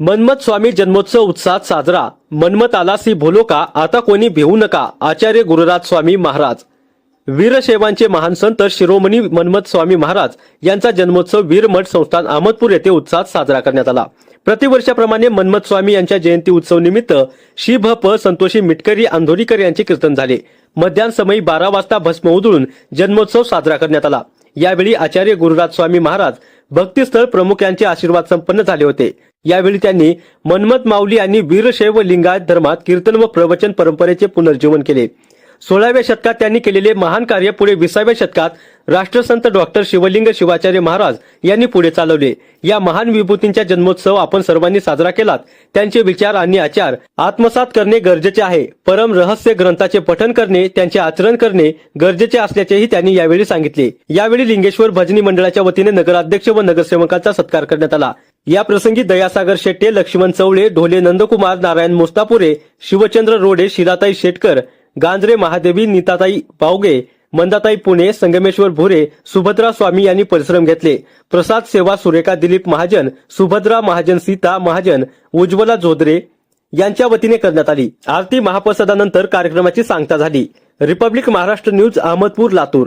मन्मथ स्वामी जन्मोत्सव उत्साहात साजरा. मनमत आला सी भोलो का? आता कोणी भिवू नका आचार्य गुरुराज स्वामी महाराज. वीरशैवांचे महान संत शिरोमणी मन्मथ स्वामी महाराज यांचा जन्मोत्सव वीरमठ संस्थान अहमदपूर येथे उत्साहात साजरा करण्यात आला. प्रतिवर्षाप्रमाणे मन्मथ स्वामी यांच्या जयंती उत्सव निमित्त शिभ भ प संतोषी मिटकरी आंधोरीकर यांचे कीर्तन झाले. मध्यान समयी बारा वाजता भस्म उधळून जन्मोत्सव साजरा करण्यात आला. यावेळी आचार्य गुरुराज स्वामी महाराज भक्तिस्थळ प्रमुख यांचे आशीर्वाद संपन्न झाले होते. यावेळी त्यांनी मन्मथ माऊली यांनी वीरशैव लिंगायत धर्मात कीर्तन व प्रवचन परंपरेचे पुनर्जीवन केले. सोळाव्या शतकात त्यांनी केलेले महान कार्य पुढे विसाव्या शतकात राष्ट्रसंत डॉक्टर शिवलिंग शिवाचार्य महाराज यांनी पुढे चालवले. या महान विभूतींचा जन्मोत्सव आपण सर्वांनी साजरा केलात. त्यांचे विचार आणि आचार आत्मसात करणे गरजेचे आहे. परम रहस्य ग्रंथाचे पठन करणे त्यांचे आचरण करणे गरजेचे असल्याचेही त्यांनी यावेळी सांगितले. यावेळी लिंगेश्वर भजनी मंडळाच्या वतीने नगराध्यक्ष व नगरसेवकांचा सत्कार करण्यात आला. या प्रसंगी दयासागर शेट्टे लक्ष्मण चवळे ढोले नंदकुमार नारायण मोस्तापुरे शिवचंद्र रोडे शिलाताई शेटकर गांजरे महादेवी नीताताई पावगे मंदाताई पुणे संगमेश्वर भोरे सुभद्रा स्वामी यांनी परिश्रम घेतले. प्रसाद सेवा सुरेखा दिलीप महाजन सुभद्रा महाजन सीता महाजन उज्ज्वला जोदरे यांच्या वतीने करण्यात आली. आरती महाप्रसादानंतर कार्यक्रमाची सांगता झाली. Republic Maharashtra news Ahmedpur Latur.